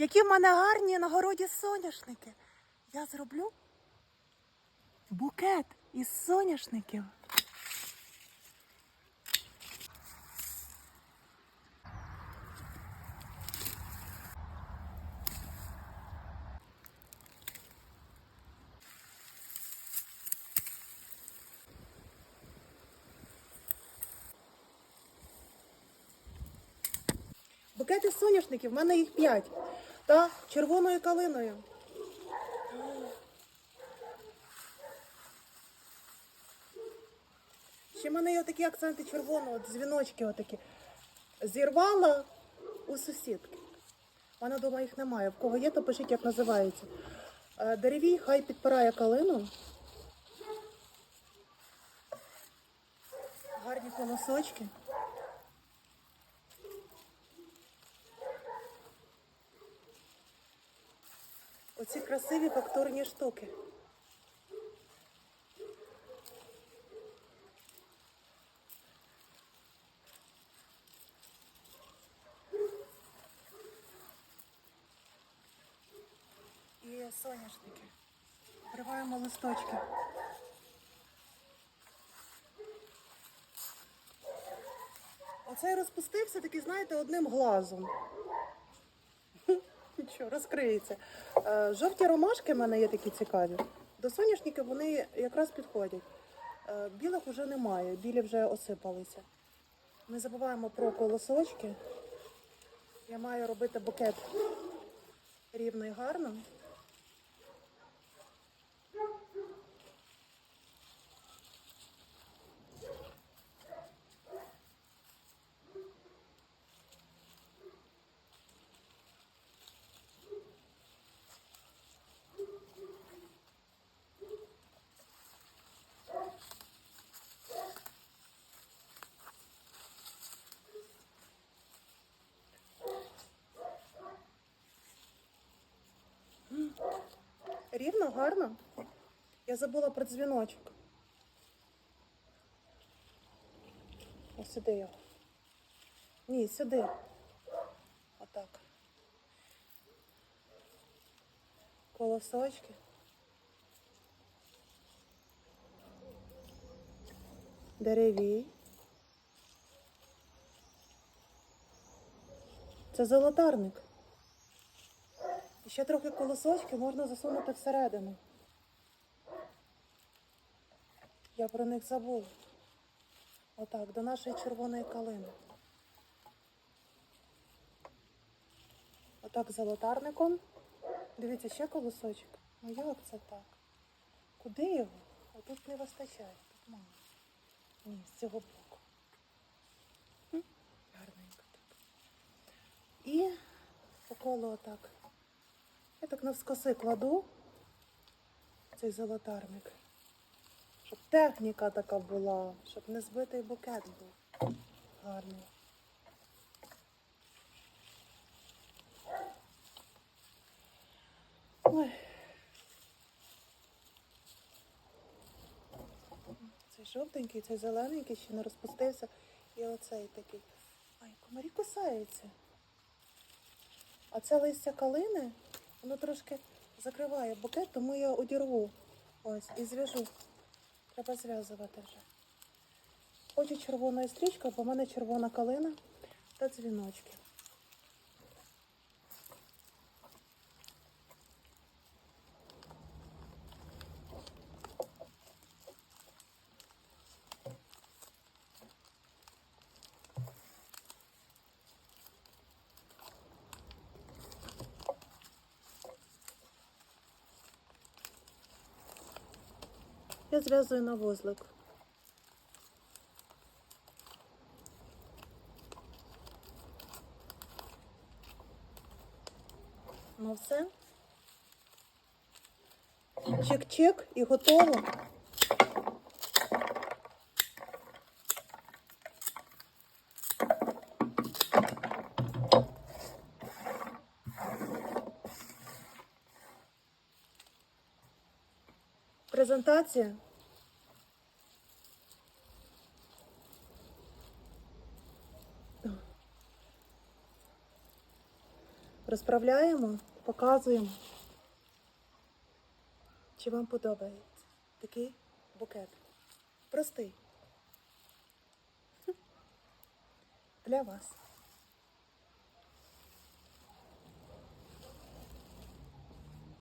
Які в мене гарні на городі соняшники. Я зроблю букет із соняшників. Букети соняшників, в мене їх п'ять. Та червоною калиною. Ще в мене є такі акценти червоного, от дзвіночки отакі. Зірвала у сусідки. Мене вдома їх немає. В кого є, то пишіть, як називається. Е, Деревій хай підпирає калину. Гарні колосочки. Оці красиві фактурні штуки. І соняшники. Вриваємо листочки. Оцей розпустився такий, знаєте, одним глазом. Нічого, розкриється. Е, Жовті ромашки в мене є такі цікаві. До соняшників вони якраз підходять. Е, Білих вже немає, білі вже осипалися. Не забуваємо про колосочки. Я маю робити букет рівно і гарно. Рівно, гарно. Я забула про дзвіночок. Ось сюди його. Ні, сюди. Отак. Колосочки. Деревій. Це золотарник. Ще трохи колосочки можна засунути всередину. Я про них забула. Отак, до нашої червоної калини. Отак золотарником. Дивіться, ще колосочок. Ну як це так? Куди його? Отут не вистачає. Тут мало. Ні, з цього боку. Гарненько так. І по колу отак. Я так навскоси кладу цей золотарник. Щоб техніка така була, щоб не збитий букет був. Гарний. Ой. Цей жовтенький, цей зелененький ще не розпустився. І оцей такий. Ай, комарі кусаються. А це листя калини, воно трошки закриває букет, тому я одірву. Ось, і зв'яжу. Треба зв'язувати вже. Хочу червоної стрічки, бо в мене червона калина та дзвіночки. Я зв'язую на вузлик. Ну все. Чик-чик і готово. Презентація. Розправляємо, показуємо. Чи вам подобається такий букет? Простий. Для вас.